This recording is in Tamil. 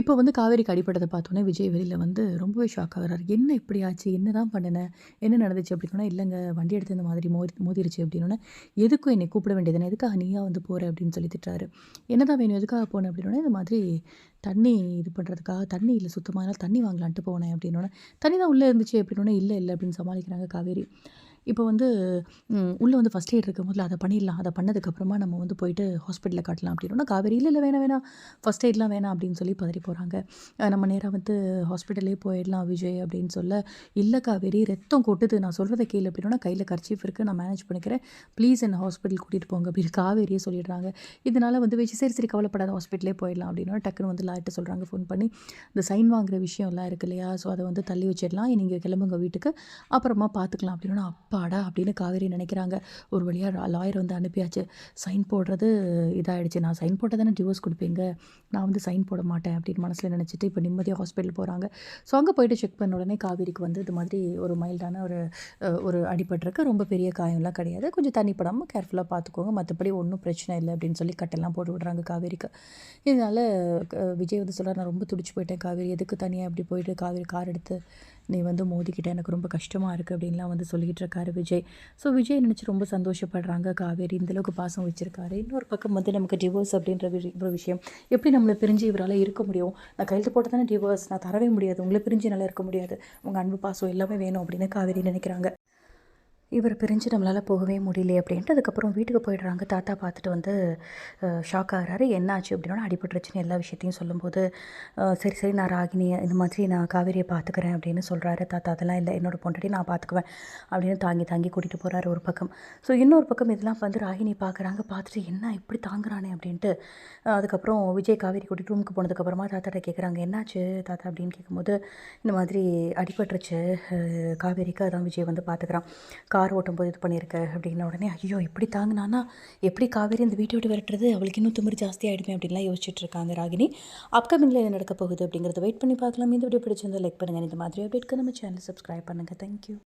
இப்போ வந்து காவேரிக்கு அடிப்பட்டதை பார்த்தோன்னே விஜய் வெளியில் வந்து ரொம்பவே ஷாக் ஆகுறாரு என்ன இப்படி ஆச்சு? என்ன தான் பண்ணினேன் என்ன நடந்துச்சு? அப்படின்னா இல்லைங்க வண்டி எடுத்து இந்த மாதிரி மோதி மோதிருச்சு. அப்படின்னோடனே எதுக்கும் என்னை கூப்பிட வேண்டியதுன்னு எதுக்காக நீயா வந்து போகிற அப்படின்னு சொல்லி திட்டுறாரு. என்ன தான் வேணும்? எதுக்காக போனேன் அப்படின்னோடனே இந்த மாதிரி தண்ணி இது பண்ணுறதுக்காக தண்ணி இல்லை சுத்தமாக தண்ணி வாங்கலான்ட்டு போனேன். அப்படின்னோடனே தண்ணி தான் உள்ளே இருந்துச்சு. அப்படின்னோடனே இல்லை இல்லை அப்படின்னு சமாளிக்கிறாங்க காவேரி. இப்போ வந்து உள்ளே வந்து ஃபஸ்ட் எய்ட் இருக்கும் போதில் அதை பண்ணிடலாம். அதை பண்ணதுக்கப்புறமா நம்ம வந்து போயிட்டு ஹாஸ்பிட்டலில் காட்டலாம். அப்படின்னா காவேரி இல்லை இல்லை வேணாம் வேணாம். ஃபஸ்ட் எய்ட்லாம் வேணாம் அப்படின்னு சொல்லி பதறி போகிறாங்க நம்ம நேராக வந்து ஹாஸ்பிட்டலே போயிடலாம் விஜய் அப்படின்னு சொல்ல இல்லை காவேரி ரத்தம் கொட்டுது. நான் சொல்கிறத கேளு. அப்படின்னா கையில் கர்ச்சீஃப் இருக்குது நான் மேனேஜ் பண்ணிக்கிறேன். ப்ளீஸ் என்னை ஹாஸ்பிட்டல் கூட்டிகிட்டு போங்க. அப்படின்னு காவேரியே சொல்லிடுறாங்க. இதனால் வந்து வச்சு சரி சரி கவலைப்படாத. ஹாஸ்பிட்டலே போயிடலாம். அப்படின்னா டக்குன்னு வந்து லாய்ட்டு சொல்கிறாங்க ஃபோன் பண்ணி இந்த சைன் வாங்குற விஷயம்லாம் இருக்கு இல்லையா? ஸோ அதை வந்து தள்ளி வச்சிடலாம். நீங்கள் கிளம்புங்க வீட்டுக்கு. அப்புறமா பார்த்துக்கலாம் அப்படின்னா அப்பாடா! அப்படின்னு காவேரி நினைக்கிறாங்க. ஒரு வழியாக லாயர் வந்து அனுப்பியாச்சு. சைன் போடுறது இதாகிடுச்சு நான் சைன் போட்டால் தானே டிவோர்ஸ் கொடுப்பீங்க? நான் வந்து சைன் போட மாட்டேன். அப்படின்னு மனசில் நினச்சிட்டு இப்போ நிம்மதியாக ஹாஸ்பிட்டல் போகிறாங்க ஸோ அங்கே போயிட்டு செக் பண்ண உடனே காவேரிக்கு வந்து இது மாதிரி ஒரு மைல்டான ஒரு ஒரு அடிபட்டிருக்கு. ரொம்ப பெரிய காயம்லாம் கிடையாது. கொஞ்சம் தண்ணி படாமல் கேர்ஃபுல்லாக பார்த்துக்கோங்க மற்றபடி ஒன்றும் பிரச்சனை இல்லை அப்படின்னு சொல்லி கட்டெல்லாம் போட்டு விடுறாங்க காவேரிக்கு. இதனால் விஜய் வந்து சொல்கிறார் நான் ரொம்ப துடிச்சு போயிட்டேன் காவேரி. எதுக்கு தனியாக இப்படி போயிட்டு காவேரி கார் எடுத்து நீ வந்து மோதிக்கிட்ட எனக்கு ரொம்ப கஷ்டமாக இருக்குது அப்படின்லாம் வந்து சொல்லிக்கிட்டு இருக்காரு விஜய். ஸோ விஜய் நினச்சி ரொம்ப சந்தோஷப்படுறாங்க. காவேரி இந்தளவுக்கு பாசம் வச்சுருக்காரு. இன்னொரு பக்கம் வந்து நமக்கு டிவோர்ஸ் அப்படின்ற ஒரு விஷயம். எப்படி நம்மளை பிரிஞ்சு இவரால் இருக்க முடியும்? நான் கையெழுத்து போட்டு தானே டிவோர்ஸ் நான் தரவே முடியாது. உங்களை பிரிஞ்சு நல்லா இருக்க முடியாது. உங்கள் அன்பு பாசம் எல்லாமே வேணும் அப்படின்னு காவேரி நினைக்கிறாங்க. இவர் பிரிஞ்சு நம்மளால் போகவே முடியல அப்படின்ட்டு அதுக்கப்புறம் வீட்டுக்கு போயிடுறாங்க. தாத்தா பார்த்துட்டு வந்து ஷாக் ஆகிறாரு. என்னாச்சு அப்படின்னா அடிபட்டுருச்சுன்னு எல்லா விஷயத்தையும் சொல்லும்போது சரி சரி நான் ராகினி இந்த மாதிரி நான் காவேரியை பார்த்துக்கிறேன் அப்படின்னு சொல்கிறாரு தாத்தா அதெல்லாம் இல்லை. என்னோடய பொண்டாட்டி நான் பார்த்துக்குவேன். அப்படின்னு தாங்கி தாங்கி கூட்டிகிட்டு போகிறாரு ஒரு பக்கம். ஸோ இன்னொரு பக்கம் இதெல்லாம் வந்து ராகினி பார்க்குறாங்க. பார்த்துட்டு என்ன இப்படி தாங்குறானே? அப்படின்ட்டு அதுக்கப்புறம் விஜய் காவேரி கூட்டிகிட்டு ரூமுக்கு போனதுக்கப்புறமா தாத்தாட்ட கேட்குறாங்க என்னாச்சு தாத்தா? அப்படின்னு கேட்கும்போது இந்த மாதிரி அடிபட்டுருச்சு. காவேரிக்கு அதான் விஜய் வந்து பார்த்துக்கிறான். கார் ஓட்டும்போது இது பண்ணியிருக்க அப்படின்ன உடனே ஐயோ இப்படி தாங்கினானா எப்படி காவேரி இந்த வீட்டை விட்டு விரட்டுறது? அவளுக்கு இன்னும் திமிர் ஜாஸ்தி ஆகிடுமே அப்படின்லாம் யோசிச்சுட்டு இருக்காங்க ராகினி. அப்கமிங்கில் என்ன நடக்க போகுது அப்படிங்கிறத வெயிட் பண்ணி பார்க்கலாம். இந்த வீடியோ பிடிச்சிருந்தா லைக் பண்ணுங்கள் இந்த மாதிரி அப்டேட்க்கு நம்ம சேனல் சப்ஸ்கிரைப் பண்ணுங்கள் தேங்க்யூ